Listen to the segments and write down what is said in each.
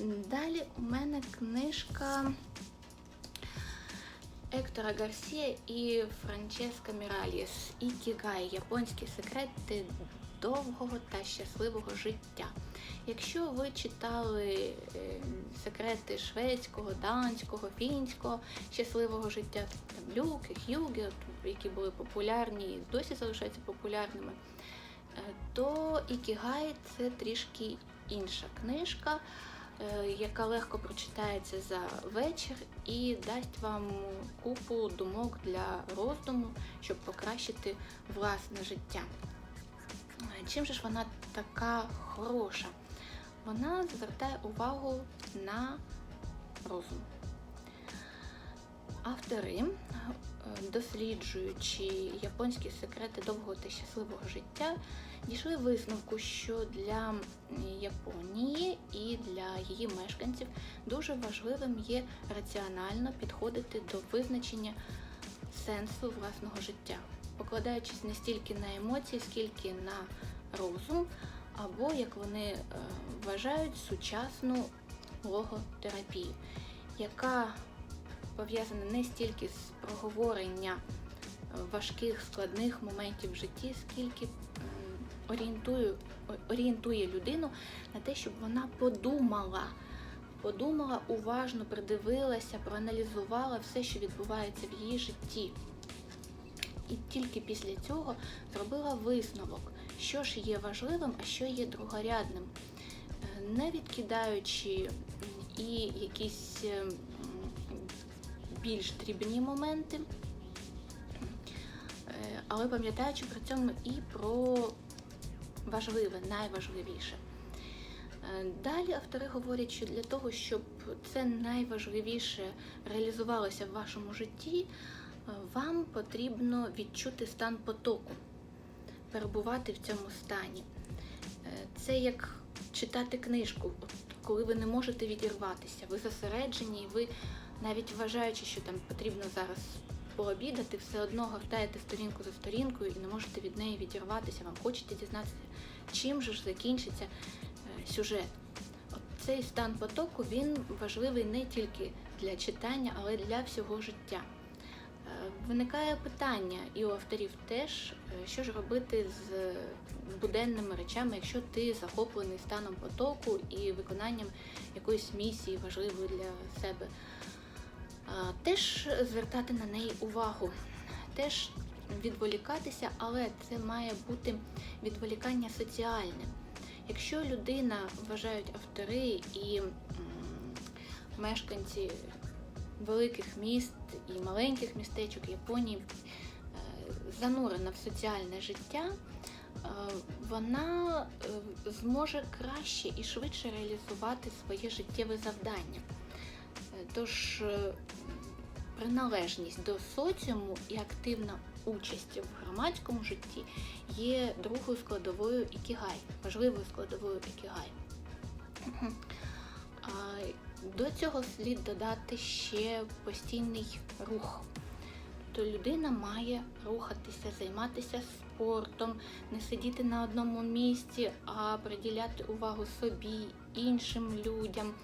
Далі у мене книжка Ектора Гарсія і Франческа Міраліс. Ікігай Японські секрети довгого та щасливого життя. Якщо ви читали е, секрети шведського, данського, фінського щасливого життя, там Люки, Х'югі, які були популярні і досі залишаються популярними, е, то Ікігай це трішки інша книжка, яка легко прочитається за вечір і дасть вам купу думок для роздуму, щоб покращити власне життя. Е, Чим же ж вона така хороша? Вона звертає увагу на розум. Автори, е, досліджуючи японські секрети довгого та щасливого життя, дійшли висновку, що для Японії і для її мешканців дуже важливим є раціонально підходити до визначення сенсу власного життя, покладаючись не стільки на емоції, скільки на розум, або, як вони е, вважають, сучасну логотерапію, яка пов'язана не стільки з проговорення е, важких складних моментів в житті, скільки орієнтує, орієнтує людину на те, щоб вона подумала. Подумала уважно, придивилася, проаналізувала все, що відбувається в її житті. І тільки після цього зробила висновок, що ж є важливим, а що є другорядним, Е, не відкидаючи і якісь е, м, більш дрібні моменти, е, але пам'ятаючи при цьому і про важливе, найважливіше. Е, Далі автори говорять, що для того, щоб це найважливіше реалізувалося в вашому житті, е, вам потрібно відчути стан потоку, перебувати в цьому стані. Це як читати книжку, коли ви не можете відірватися, ви зосереджені, ви навіть вважаючи, що там потрібно зараз пообідати, все одно гортаєте сторінку за сторінкою і не можете від неї відірватися. Вам хочеться дізнатися, чим же ж закінчиться е, сюжет. Цей стан потоку він важливий не тільки для читання, але й для всього життя. Е, Виникає питання і у авторів теж, е, що ж робити з буденними речами, якщо ти захоплений станом потоку і виконанням якоїсь місії важливої для себе. Теж звертати на неї увагу, теж відволікатися, але це має бути відволікання соціальне. Якщо людина вважають автори і мешканці великих міст і маленьких містечок Японії е, занурена в соціальне життя, е, вона е, зможе краще і швидше реалізувати своє життєве завдання. Тож приналежність до соціуму і активна участь в громадському житті є другою складовою ікігай, важливою складовою ікігай. До цього слід додати ще постійний рух. Тобто людина має рухатися, займатися спортом, не сидіти на одному місці, а приділяти увагу собі, іншим людям,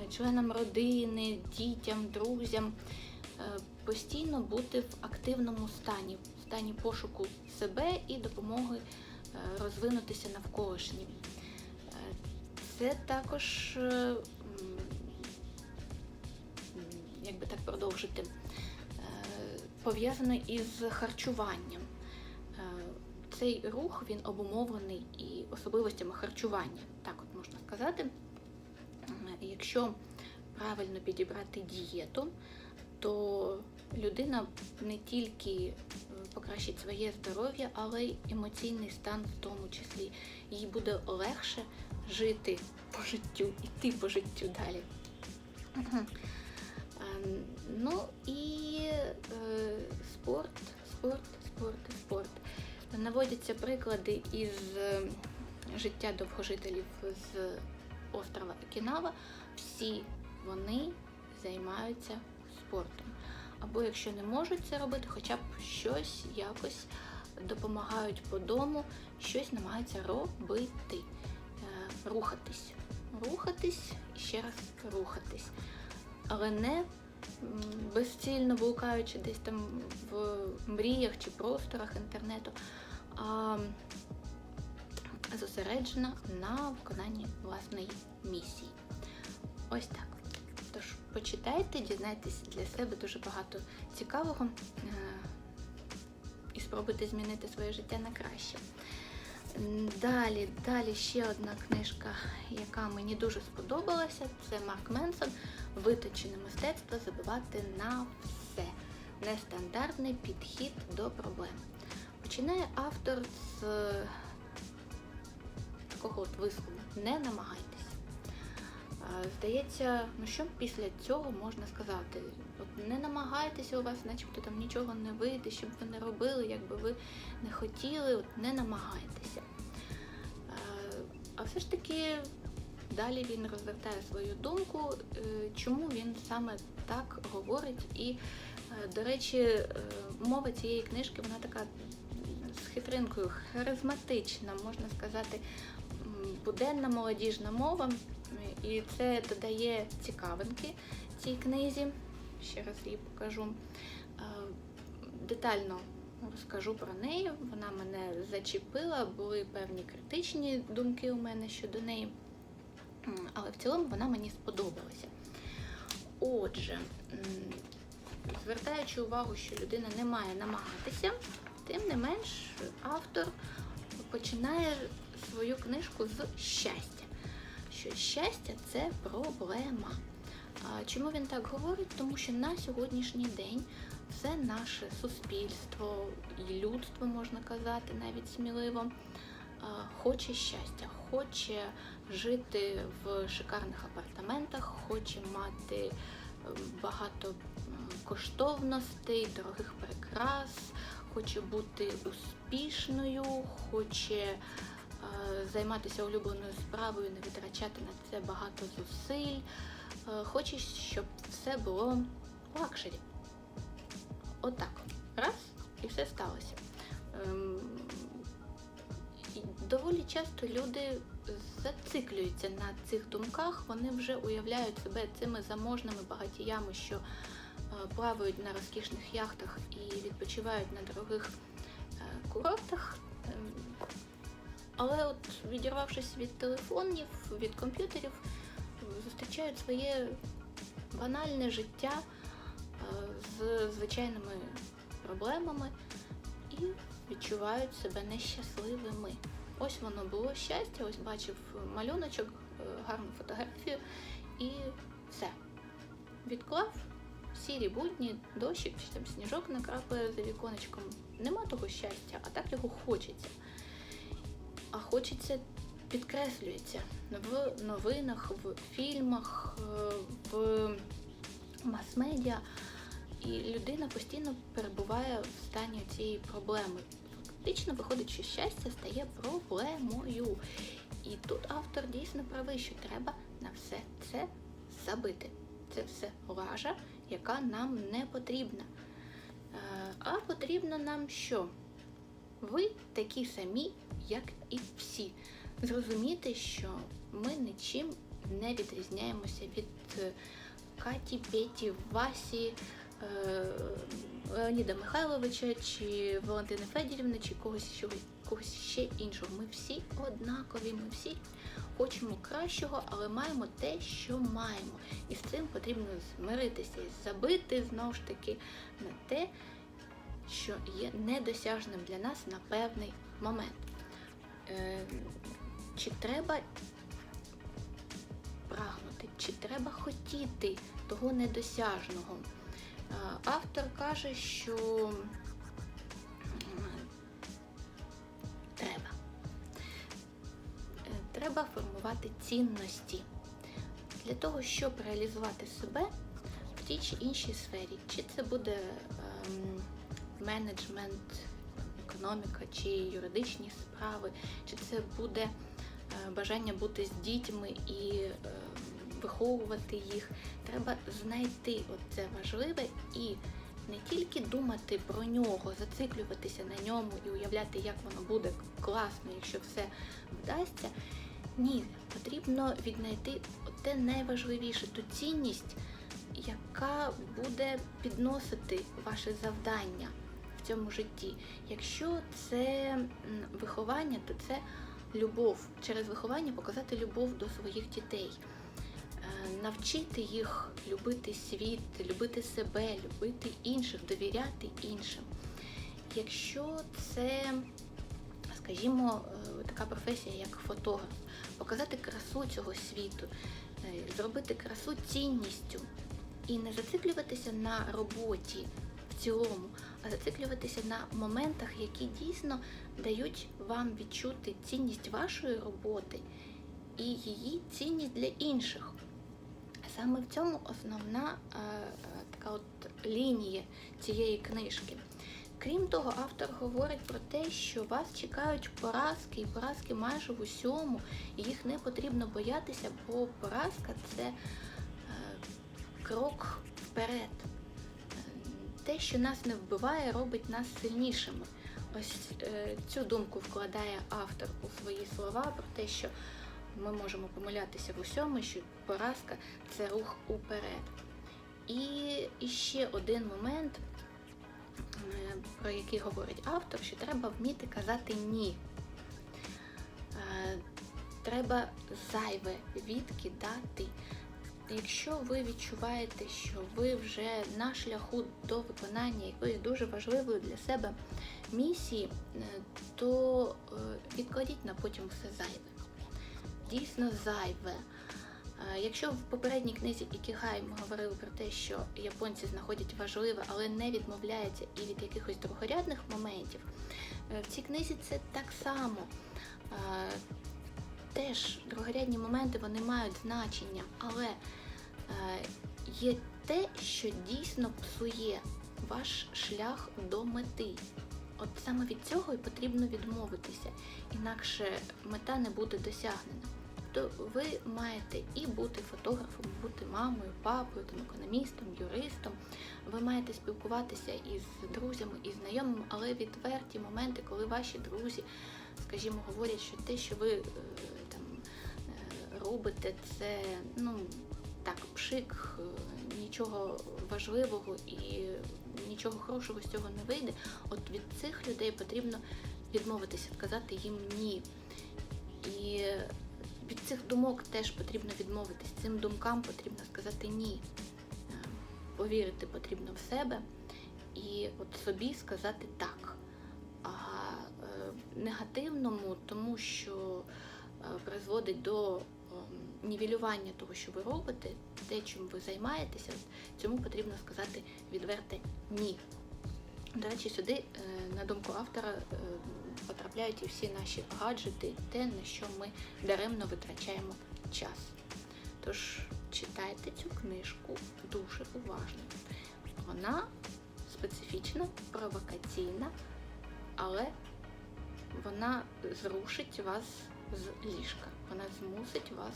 е, членам родини, дітям, друзям. Е, Постійно бути в активному стані, в стані пошуку себе і допомоги е, розвинутися навколишнім. Е, Це також, як би так продовжити, пов'язано із харчуванням. Цей рух він обумовлений і особливостями харчування, так от можна сказати. Якщо правильно підібрати дієту, то людина не тільки покращить своє здоров'я, але й емоційний стан в тому числі. Їй буде легше жити по життю, іти по життю далі. Ну і е, спорт, спорт, спорт, спорт. Наводяться приклади із е, життя довгожителів з острова Окінава. Всі вони займаються спортом. Або якщо не можуть це робити, хоча б щось якось допомагають по дому, щось намагаються робити, е, рухатись. рухатись і ще раз рухатись. Але не безцільно блукаючи десь там в мріях чи просторах інтернету, а зосереджена на виконанні власної місії. Ось так. Почитайте, дізнайтесь для себе дуже багато цікавого е, і спробуйте змінити своє життя на краще. Далі, далі ще одна книжка, яка мені дуже сподобалася, це Марк Менсон Виточене мистецтво забивати на все. Нестандартний підхід до проблем. Починає автор з е, такого от вислову Не намагайтесь. Здається, ну що після цього можна сказати? От не намагайтеся у вас, начебто там нічого не вийде, щоб ви не робили, як би ви не хотіли, от не намагайтеся. А все ж таки далі він розвертає свою думку, е, чому він саме так говорить. І, е, до речі, е, мова цієї книжки вона така з хитринкою, харизматична, можна сказати, буденна молодіжна мова. І це додає цікавинки цій книзі. Ще раз її покажу. Е, Детально розкажу про неї. Вона мене зачепила, були певні критичні думки у мене щодо неї. Але в цілому вона мені сподобалася. Отже, звертаючи увагу, що людина не має намагатися, тим не менш автор починає свою книжку з щастя. Що щастя це проблема. Чому він так говорить? Тому що на сьогоднішній день все наше суспільство і людство, можна казати, навіть сміливо, хоче щастя, хоче жити в шикарних апартаментах, хоче мати багато коштовностей, дорогих прикрас, хоче бути успішною, хоче займатися улюбленою справою, не витрачати на це багато зусиль. Е, Хоче, щоб все було лакшері. Отак. Раз, і все сталося. Ем, доволі часто люди зациклюються на цих думках, вони вже уявляють себе цими заможними багатіями, що е, плавають на розкішних яхтах і відпочивають на дорогих е, курортах. Але от відірвавшись від телефонів, від комп'ютерів, зустрічають своє банальне життя е, з звичайними проблемами і відчувають себе нещасливими. Ось воно було щастя, ось бачив малюночок, е, гарну фотографію і все. Відклав сірі будні, дощик чи там сніжок накрапає за віконечком. Нема того щастя, а так його хочеться. А хочеться підкреслюється в новинах, в фільмах, е, в мас-медіа. І людина постійно перебуває в стані цієї проблеми. Фактично виходить, що щастя стає проблемою. І тут автор дійсно правий, що треба на все це забити. Це все лажа, яка нам не потрібна. Е, А потрібно нам що? Ви такі самі, як і всі. Зрозуміти, що ми нічим не відрізняємося від е, Каті, Петі, Васі, е, Леоніда Михайловича, чи Валентини Федірівни, чи когось, когось ще іншого. Ми всі однакові, ми всі хочемо кращого, але маємо те, що маємо. І з цим потрібно змиритися і забити знову ж таки на те, що є недосяжним для нас на певний момент. Е, чи треба прагнути, чи треба хотіти того недосяжного? Е, Автор каже, що м, треба. Е, Треба формувати цінності для того, щоб реалізувати себе в тій чи іншій сфері. Чи це буде ем, менеджмент, економіка, чи юридичні справи, чи це буде е, бажання бути з дітьми і е, виховувати їх. Треба знайти це важливе і не тільки думати про нього, зациклюватися на ньому і уявляти, як воно буде класно, якщо все вдасться. Ні, потрібно віднайти те найважливіше, ту цінність, яка буде підносити ваше завдання цьому житті. Якщо це виховання, то це любов. Через виховання показати любов до своїх дітей, Е, навчити їх любити світ, любити себе, любити інших, довіряти іншим. Якщо це, скажімо, е, така професія, як фотограф, показати красу цього світу, е, зробити красу цінністю і не зациклюватися на роботі в цілому, а зациклюватися на моментах, які дійсно дають вам відчути цінність вашої роботи і її цінність для інших. Саме в цьому основна е, е, така от лінія цієї книжки. Крім того, автор говорить про те, що вас чекають поразки, і поразки майже в усьому, і їх не потрібно боятися, бо поразка це е, крок вперед. Те, що нас не вбиває, робить нас сильнішими. Ось е, цю думку вкладає автор у свої слова про те, що ми можемо помилятися в усьому, що поразка це рух уперед. І, і ще один момент, е, про який говорить автор, що треба вміти казати ні. Е, Треба зайве відкидати. Якщо ви відчуваєте, що ви вже на шляху до виконання якоїсь дуже важливої для себе місії, е, то е, відкладіть на потім все зайве дійсно зайве. Е, Якщо в попередній книзі Ікігай ми говорили про те, що японці знаходять важливе, але не відмовляються і від якихось другорядних моментів, в цій книзі це так само. Теж другорядні моменти вони мають значення, але е, є те, що дійсно псує ваш шлях до мети. От саме від цього і потрібно відмовитися, інакше мета не буде досягнена. Тобто ви маєте і бути фотографом, бути мамою, папою, там, економістом, юристом. Ви маєте спілкуватися із друзями і знайомими, але відверті моменти, коли ваші друзі, скажімо, говорять, що те, що ви е, робите, це ну так, пшик, е, нічого важливого і нічого хорошого з цього не вийде. От від цих людей потрібно відмовитися, сказати їм ні. І від цих думок теж потрібно відмовитись. Цим думкам потрібно сказати ні. Е, Повірити потрібно в себе і от собі сказати так. А е, негативному, тому що призводить до нівелювання того, що ви робите, те, чим ви займаєтеся, цьому потрібно сказати відверте ні. До речі, сюди, е, на думку автора, е, потрапляють і всі наші гаджети, те, на що ми даремно витрачаємо час. Тож читайте цю книжку дуже уважно. Вона специфічна, провокаційна, але вона зрушить вас з ліжка. Вона змусить вас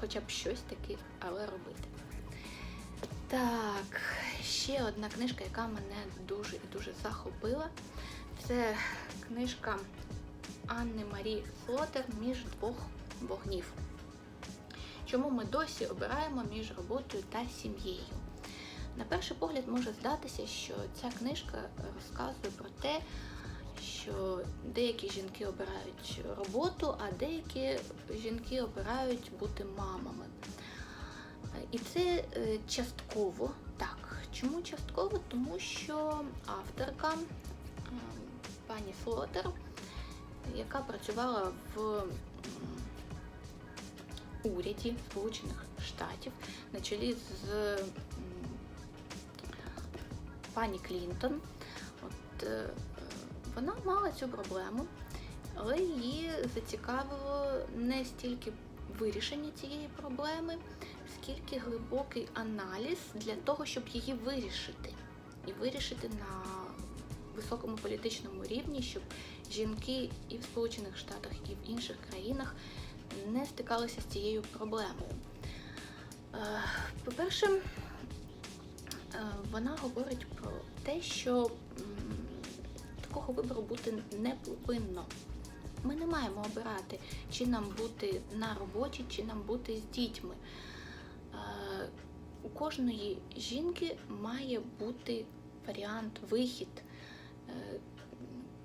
хоча б щось таке, але робити. Так, ще одна книжка, яка мене дуже і дуже захопила. Це книжка Анни Марі Флотер між двох вогнів. Чому ми досі обираємо між роботою та сім'єю? На перший погляд може здатися, що ця книжка розказує про те, що деякі жінки обирають роботу, а деякі жінки обирають бути мамами. І це е, частково так. Чому частково? Тому що авторка пані Флотер, яка працювала в уряді Сполучених Штатів на чолі з пані Клінтон, от, е, вона мала цю проблему, але її зацікавило не стільки вирішення цієї проблеми, скільки глибокий аналіз для того, щоб її вирішити. І вирішити на високому політичному рівні, щоб жінки і в Сполучених Штатах, і в інших країнах не стикалися з цією проблемою. Е, По-перше, е, вона говорить про те, що такого вибору бути не повинно. Ми не маємо обирати, чи нам бути на роботі, чи нам бути з дітьми. Е, У кожної жінки має бути варіант, вихід, е,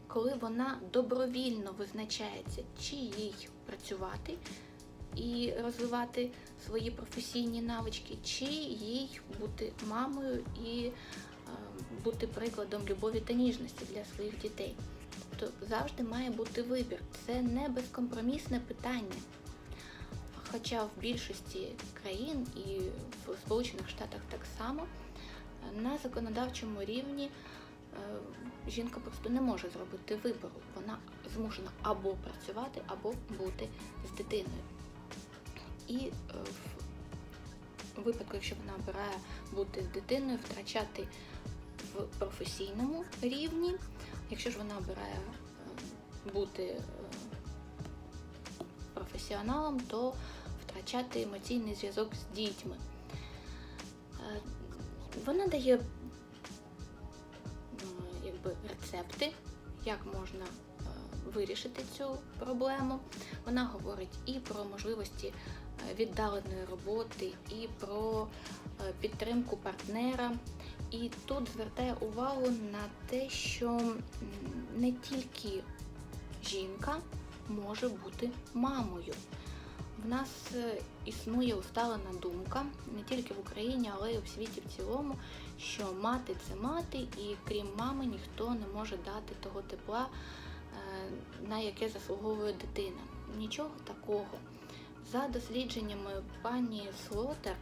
коли вона добровільно визначається, чи їй працювати і розвивати свої професійні навички, чи їй бути мамою і бути прикладом любові та ніжності для своїх дітей. Тобто завжди має бути вибір. Це не безкомпромісне питання. Хоча в більшості країн і в Сполучених Штатах так само на законодавчому рівні е, жінка просто не може зробити вибору. Вона змушена або працювати, або бути з дитиною. І е, в випадку, якщо вона обирає бути з дитиною, втрачати в професійному рівні, якщо ж вона обирає е, бути е, професіоналом, то втрачати емоційний зв'язок з дітьми. Е, Вона дає якби, рецепти, як можна вирішити цю проблему. Вона говорить і про можливості віддаленої роботи, і про підтримку партнера. І тут звертає увагу на те, що не тільки жінка може бути мамою. В нас е, існує усталена думка не тільки в Україні, але й у світі в цілому, що мати це мати, і крім мами ніхто не може дати того тепла, е, на яке заслуговує дитина. Нічого такого. За дослідженнями пані Слотер,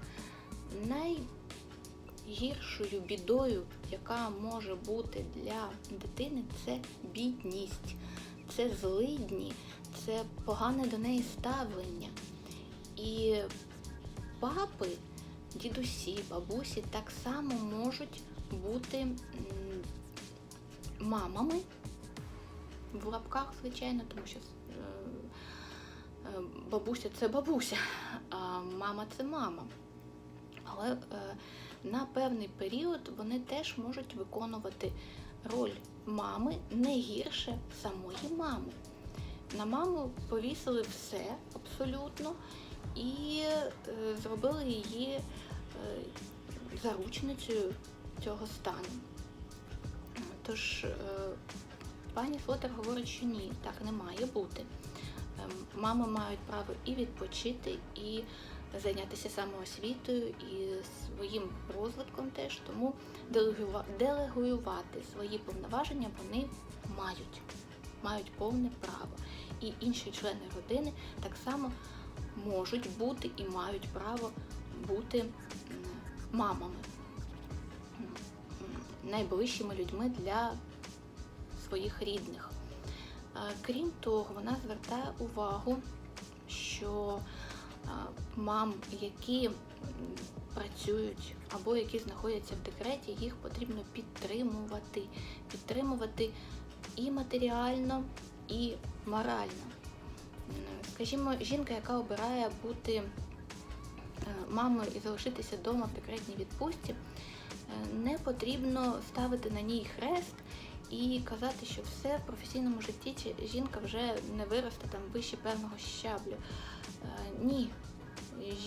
найгіршою бідою, яка може бути для дитини, це бідність, це злидні, це погане до неї ставлення. І папи, дідусі, бабусі так само можуть бути мамами в лапках, звичайно, тому що е, е, бабуся це бабуся, а мама це мама. Але е, на певний період вони теж можуть виконувати роль мами не гірше самої мами. На маму повісили все абсолютно і е, зробили її е, заручницею цього стану. Тож е, пані Флотер говорить, що ні, так не має бути. Ем, Мами мають право і відпочити, і зайнятися самоосвітою, і своїм розвитком теж. Тому делегува- делегуювати свої повноваження вони мають, мають повне право. І інші члени родини так само можуть бути і мають право бути мамами, найближчими людьми для своїх рідних. Е, Крім того, вона звертає увагу, що мам, які працюють або які знаходяться в декреті, їх потрібно підтримувати, підтримувати і матеріально, і морально. Скажімо, жінка, яка обирає бути е, мамою і залишитися вдома в декретній відпустці, е, не потрібно ставити на ній хрест і казати, що все в професійному житті жінка вже не виросте там вище певного щаблю. Е, Ні.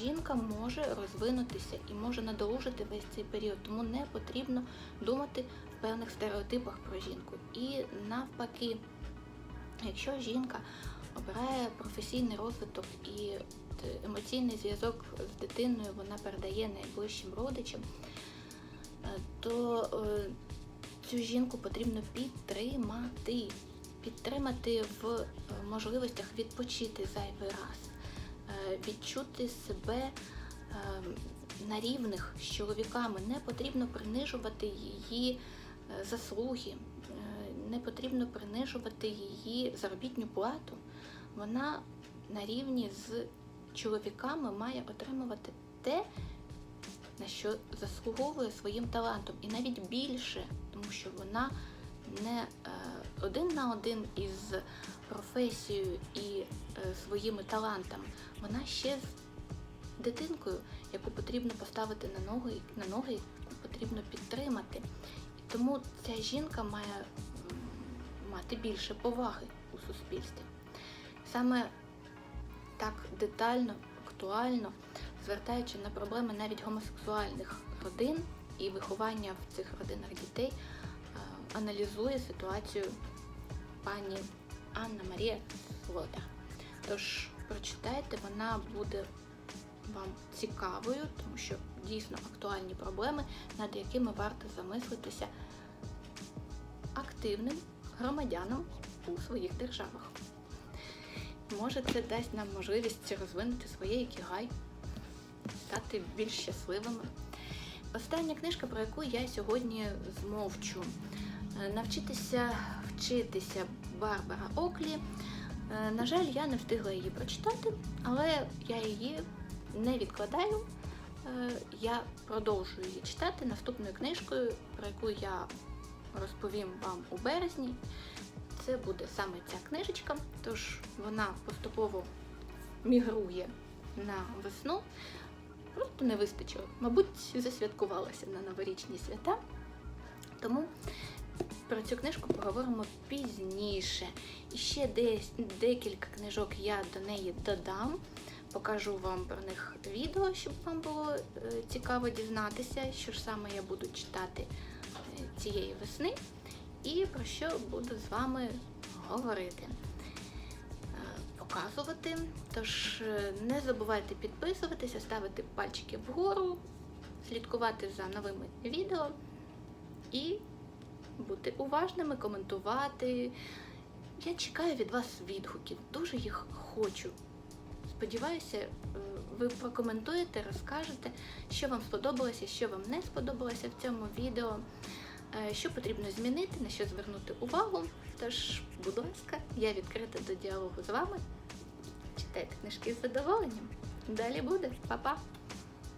Жінка може розвинутися і може надолужити весь цей період, тому не потрібно думати в певних стереотипах про жінку. І навпаки, якщо жінка обирає професійний розвиток і емоційний зв'язок з дитиною вона передає найближчим родичам, е, то е, цю жінку потрібно підтримати, підтримати в е, можливостях відпочити зайвий раз, е, відчути себе е, на рівних з чоловіками. Не потрібно принижувати її заслуги, не потрібно принижувати її заробітну плату. Вона на рівні з чоловіками має отримувати те, на що заслуговує своїм талантом, і навіть більше, тому що вона не е, один на один із професією і е, своїми талантами, вона ще з дитинкою, яку потрібно поставити на ноги, на ноги, потрібно підтримати. І тому ця жінка має мати більше поваги у суспільстві. саме так детально, актуально, звертаючи на проблеми навіть гомосексуальних родин і виховання в цих родинах дітей, е, аналізує ситуацію пані Анна Марія Лотар. Тож прочитайте, вона буде вам цікавою, тому що дійсно актуальні проблеми, над якими варто замислитися активним громадянам у своїх державах. Може, це дасть нам можливість розвинути своє ікігай, стати більш щасливими. Остання книжка, про яку я сьогодні змовчу. Е, Навчитися вчитися Барбара Оклі. Е, На жаль, я не встигла її прочитати, але я її не відкладаю. Е, Я продовжую її читати наступною книжкою, про яку я розповім вам у березні. Це буде саме ця книжечка, тож вона поступово мігрує на весну. Просто не вистачило. Мабуть, засвяткувалася на новорічні свята. Тому про цю книжку поговоримо пізніше. І ще десь декілька книжок я до неї додам. Покажу вам про них відео, щоб вам було е, цікаво дізнатися, що ж саме я буду читати е, цієї весни і про що буду з вами говорити, показувати. Тож е, не забувайте підписуватися, ставити пальчики вгору, слідкувати за новими відео і бути уважними, коментувати. Я чекаю від вас відгуків, дуже їх хочу. Сподіваюся, е, ви прокоментуєте, розкажете, що вам сподобалося, що вам не сподобалося в цьому відео, що потрібно змінити, на що звернути увагу. Тож, будь ласка, я відкрита до діалогу з вами. Читайте книжки з задоволенням. Далі буде. Па-па!